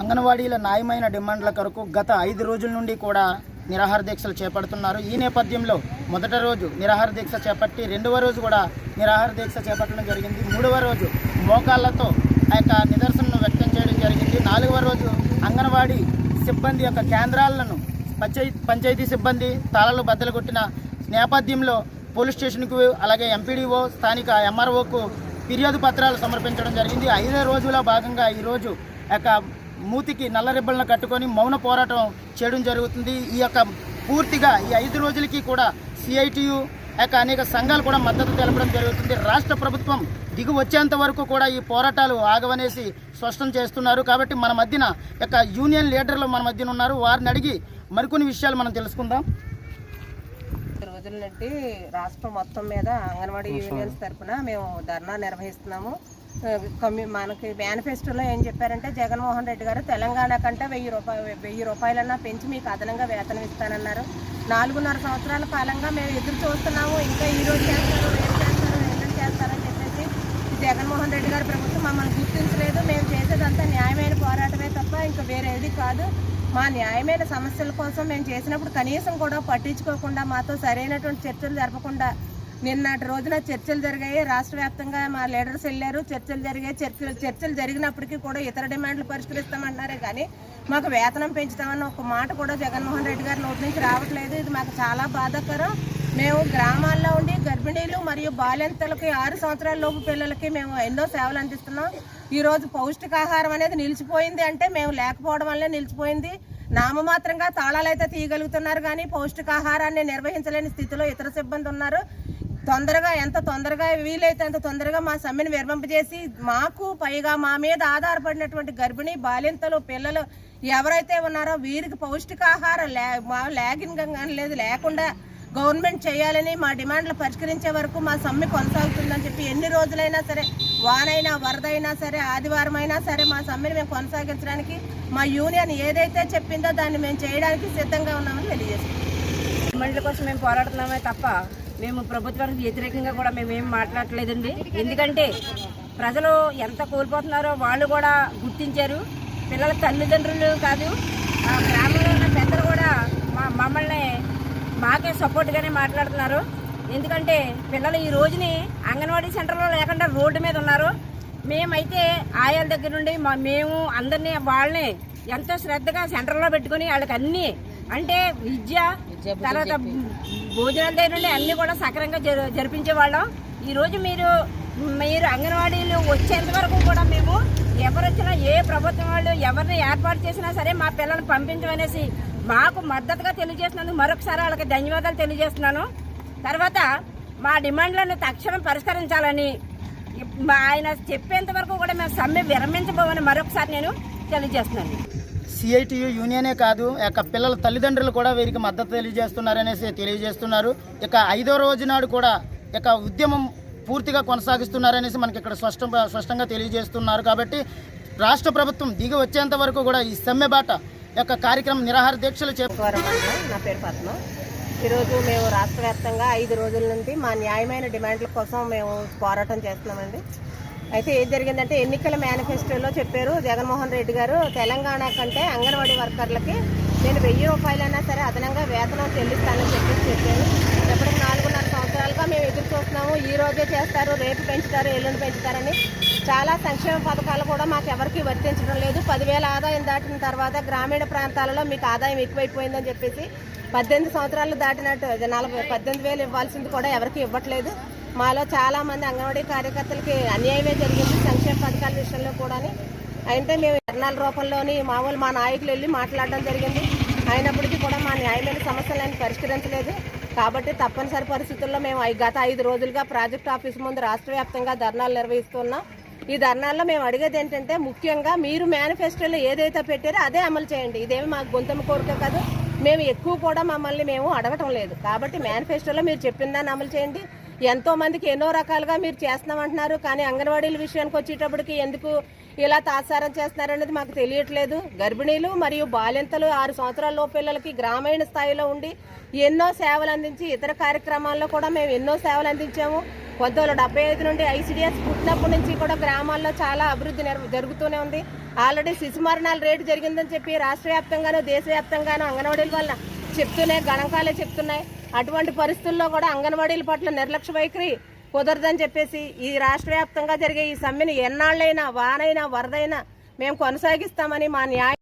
అంగన్వాడీల న్యాయమైన డిమాండ్ల కొరకు గత ఐదు రోజుల నుండి కూడా నిరాహార దీక్షలు చేపడుతున్నారు. ఈ నేపథ్యంలో మొదటి రోజు నిరాహార దీక్ష చేపట్టి రెండవ రోజు కూడా నిరాహార దీక్ష చేపట్టడం జరిగింది. మూడవ రోజు మోకాళ్ళతో ఆ యొక్క నిదర్శనను వ్యక్తం చేయడం జరిగింది. నాలుగవ రోజు అంగన్వాడీ సిబ్బంది యొక్క కేంద్రాలను పంచాయతీ సిబ్బంది తాళాలు బద్దలు కొట్టిన నేపథ్యంలో పోలీస్ స్టేషన్కు అలాగే ఎంపీడీఓ స్థానిక ఎంఆర్ఓకు ఫిర్యాదు పత్రాలు సమర్పించడం జరిగింది. ఐదే రోజుల భాగంగా ఈరోజు యొక్క మూతికి నల్ల రిబ్బన్లు కట్టుకొని మౌన పోరాటం చేయడం జరుగుతుంది. ఈ యొక్క పూర్తిగా ఈ ఐదు రోజులకి కూడా సిఐటియు యొక్క అనేక సంఘాలు కూడా మద్దతు తెలపడం జరుగుతుంది. రాష్ట్ర ప్రభుత్వం దిగు వచ్చేంత వరకు కూడా ఈ పోరాటాలు ఆగవనేసి స్పష్టం చేస్తున్నారు. కాబట్టి మన మధ్యన యొక్క యూనియన్ లీడర్లు మన మధ్యన ఉన్నారు. వారిని అడిగి మరికొన్ని విషయాలు మనం తెలుసుకుందాం. రోజుల నుండి రాష్ట్రం మొత్తం మీద అంగన్వాడీ యూనియన్స్ తరపున మేము ధర్నా నిర్వహిస్తున్నాము. కమ్యూ మనకి మేనిఫెస్టోలో ఏం చెప్పారంటే జగన్మోహన్ రెడ్డి గారు తెలంగాణ కంటే వెయ్యి రూపాయలు వెయ్యి రూపాయలన్నా పెంచి మీకు అదనంగా వేతనం ఇస్తానన్నారు. నాలుగున్నర సంవత్సరాల కాలంగా మేము ఎదురు చూస్తున్నాము. ఇంకా ఈ రోజు చేస్తారు రేపు చేస్తారు ఎల్లుండి చేస్తారని చెప్పేసి జగన్మోహన్ రెడ్డి గారి ప్రభుత్వం మమ్మల్ని గుర్తించలేదు. మేము చేసేదంతా న్యాయమైన పోరాటమే తప్ప ఇంకా వేరేది కాదు. మా న్యాయమైన సమస్యల కోసం మేము చేసినప్పుడు కనీసం కూడా పట్టించుకోకుండా మాతో సరైనటువంటి చర్చలు జరపకుండా నిన్నటి రోజున చర్చలు జరిగాయి. రాష్ట్ర వ్యాప్తంగా మా లీడర్స్ వెళ్ళారు. చర్చలు జరిగాయి. చర్చలు చర్చలు జరిగినప్పటికీ కూడా ఇతర డిమాండ్లు పరిష్కరిస్తామన్నారే. కానీ మాకు వేతనం పెంచుతామన్న ఒక మాట కూడా జగన్మోహన్ రెడ్డి గారి నోటి నుంచి రావట్లేదు. ఇది మాకు చాలా బాధాకరం. మేము గ్రామాల్లో ఉండి గర్భిణీలు మరియు బాలింతలకి ఆరు సంవత్సరాల లోపు పిల్లలకి మేము ఎన్నో సేవలు అందిస్తున్నాం. ఈ రోజు పౌష్టికాహారం అనేది నిలిచిపోయింది అంటే మేము లేకపోవడం వల్లే నిలిచిపోయింది. నామమాత్రంగా తాళాలు అయితే తీయగలుగుతున్నారు కానీ పౌష్టికాహారాన్ని నిర్వహించలేని స్థితిలో ఇతర సిబ్బంది ఉన్నారు. తొందరగా ఎంత తొందరగా వీలైతే అంత తొందరగా మా సమ్మెను విరమింపజేసి మాకు పైగా మా మీద ఆధారపడినటువంటి గర్భిణీ బాలింతలు పిల్లలు ఎవరైతే ఉన్నారో వీరికి పౌష్టికాహారం లే మా లాగిన్ లేదు. లేకుండా గవర్నమెంట్ చేయాలని మా డిమాండ్లు పరిష్కరించే వరకు మా సమ్మె కొనసాగుతుందని చెప్పి ఎన్ని రోజులైనా సరే వానైనా వరదైనా సరే ఆదివారం అయినా సరే మా సమ్మెను మేము కొనసాగించడానికి మా యూనియన్ ఏదైతే చెప్పిందో దాన్ని మేము చేయడానికి సిద్ధంగా ఉన్నామని తెలియజేస్తాం డిమాండ్ల కోసం మేము పోరాడుతున్నామే తప్ప మేము ప్రభుత్వానికి వ్యతిరేకంగా కూడా మేము ఏం మాట్లాడట్లేదండి ఎందుకంటే ప్రజలు ఎంత కోల్పోతున్నారో వాళ్ళు కూడా గుర్తించారు. పిల్లల తల్లిదండ్రులు కాదు ఆ గ్రామంలో ఉన్న పెద్దలు కూడా మా మమ్మల్ని మాకే సపోర్ట్గానే మాట్లాడుతున్నారు. ఎందుకంటే పిల్లలు ఈ రోజుని అంగన్వాడీ సెంటర్లో లేకుండా రోడ్డు మీద ఉన్నారు. మేమైతే ఆయాల దగ్గర నుండి మా మేము అందరినీ వాళ్ళని ఎంతో శ్రద్ధగా సెంటర్లో పెట్టుకుని వాళ్ళకి అన్ని అంటే విద్య తర్వాత భోజనాల దగ్గర నుండి అన్ని కూడా సక్రంగా జరి- జరిపించే వాళ్ళం ఈరోజు మీరు మీరు అంగన్వాడీలు వచ్చేంత వరకు కూడా మేము ఎవరు వచ్చినా ఏ ప్రభుత్వం వాళ్ళు ఎవరిని ఏర్పాటు చేసినా సరే మా పిల్లల్ని పంపించమనేసి మాకు మద్దతుగా తెలియజేసినందుకు మరొకసారి వాళ్ళకి ధన్యవాదాలు తెలియజేస్తున్నాను. తర్వాత మా డిమాండ్లను తక్షణం పరిష్కరించాలని మా ఆయన చెప్పేంత వరకు కూడా మేము సమ్మె విరమించబోమని మరొకసారి నేను తెలియజేస్తున్నాను. సిఐటియు యూనియనే కాదు యొక్క పిల్లల తల్లిదండ్రులు కూడా వీరికి మద్దతు తెలియజేస్తున్నారనేసి తెలియజేస్తున్నారు. ఇక ఐదో రోజు నాడు కూడా యొక్క ఉద్యమం పూర్తిగా కొనసాగిస్తున్నారనేసి మనకి ఇక్కడ స్పష్టం స్పష్టంగా తెలియజేస్తున్నారు. కాబట్టి రాష్ట్ర ప్రభుత్వం దిగి వచ్చేంత వరకు కూడా ఈ సమ్మె బాట యొక్క కార్యక్రమం నిరాహార దీక్షలు చే గౌరవ మండలం. నా పేరు పద్మ. ఈరోజు మేము రాష్ట్ర వ్యాప్తంగా ఐదు రోజుల నుండి మా న్యాయమైన డిమాండ్ల కోసం మేము పోరాటం చేస్తున్నామండి. అయితే ఏం జరిగిందంటే ఎన్నికల మేనిఫెస్టోలో చెప్పారు జగన్మోహన్ రెడ్డి గారు తెలంగాణ కంటే అంగన్వాడీ వర్కర్లకి నేను వెయ్యి రూపాయలైనా సరే అదనంగా వేతనం చెల్లిస్తానని చెప్పేసి చెప్పాను ఎప్పటికి నాలుగున్నర సంవత్సరాలుగా మేము ఎదురు చూస్తున్నాము ఈ రోజే చేస్తారు రేపు పెంచుతారు ఎల్లుండి పెంచుతారని చాలా సంక్షేమ పథకాలు కూడా మాకు ఎవరికి వర్తించడం లేదు. పదివేల ఆదాయం దాటిన తర్వాత గ్రామీణ ప్రాంతాలలో మీకు ఆదాయం ఎక్కువైపోయిందని చెప్పేసి పద్దెనిమిది సంవత్సరాలు దాటినట్టు నలభై పద్దెనిమిది వేలు ఇవ్వాల్సింది కూడా ఎవరికి ఇవ్వట్లేదు. మాలో చాలా మంది అంగన్వాడీ కార్యకర్తలకి అన్యాయమే జరిగింది సంక్షేమ పథకాల విషయంలో కూడా అంటే మేము ధర్నాల రూపంలోని మామూలు మా నాయకులు వెళ్ళి మాట్లాడడం జరిగింది. అయినప్పటికీ కూడా మా న్యాయమైన సమస్యలను పరిష్కరించలేదు. కాబట్టి తప్పనిసరి పరిస్థితుల్లో మేము గత ఐదు రోజులుగా ప్రాజెక్ట్ ఆఫీస్ ముందు రాష్ట్ర వ్యాప్తంగా ధర్నాలు నిర్వహిస్తున్నాం. ఈ ధర్నాల్లో మేము అడిగేది ఏంటంటే ముఖ్యంగా మీరు మేనిఫెస్టోలో ఏదైతే పెట్టారో అదే అమలు చేయండి. ఇదేమి మాకు గొంతమ్మ కోరిక కాదు. మేము ఎక్కువ కూడా మమ్మల్ని మేము అడగటం లేదు. కాబట్టి మేనిఫెస్టోలో మీరు చెప్పిందాన్ని అమలు చేయండి. ఎంతో మందికి ఎన్నో రకాలుగా మీరు చేస్తున్నామంటున్నారు. కానీ అంగన్వాడీల విషయానికి వచ్చేటప్పటికి ఎందుకు ఇలా తాత్సారం చేస్తున్నారనేది మాకు తెలియట్లేదు. గర్భిణీలు మరియు బాలింతలు ఆరు సంవత్సరాల పిల్లలకి గ్రామీణ స్థాయిలో ఉండి ఎన్నో సేవలు అందించి ఇతర కార్యక్రమాల్లో కూడా మేము ఎన్నో సేవలు అందించాము. పంతొమ్మిది వందల డెబ్బై ఐదు నుండి ఐసీడీఎస్ పుట్టినప్పటి నుంచి కూడా గ్రామాల్లో చాలా అభివృద్ధి జరుగుతూనే ఉంది. ఆల్రెడీ శిశు మరణాల రేటు జరిగిందని చెప్పి రాష్ట్ర వ్యాప్తంగాను దేశవ్యాప్తంగాను అంగన్వాడీల వల్ల చెప్తూనే గణాంకాలే చెప్తున్నాయి. అటువంటి పరిస్థితుల్లో కూడా అంగన్వాడీల పట్ల నిర్లక్ష్య వైఖరి కుదరదని చెప్పేసి ఈ రాష్ట్ర వ్యాప్తంగా జరిగే ఈ సమ్మెను ఎన్నాళ్ళైనా వానైనా వరదైనా మేము కొనసాగిస్తామని మా న్యాయ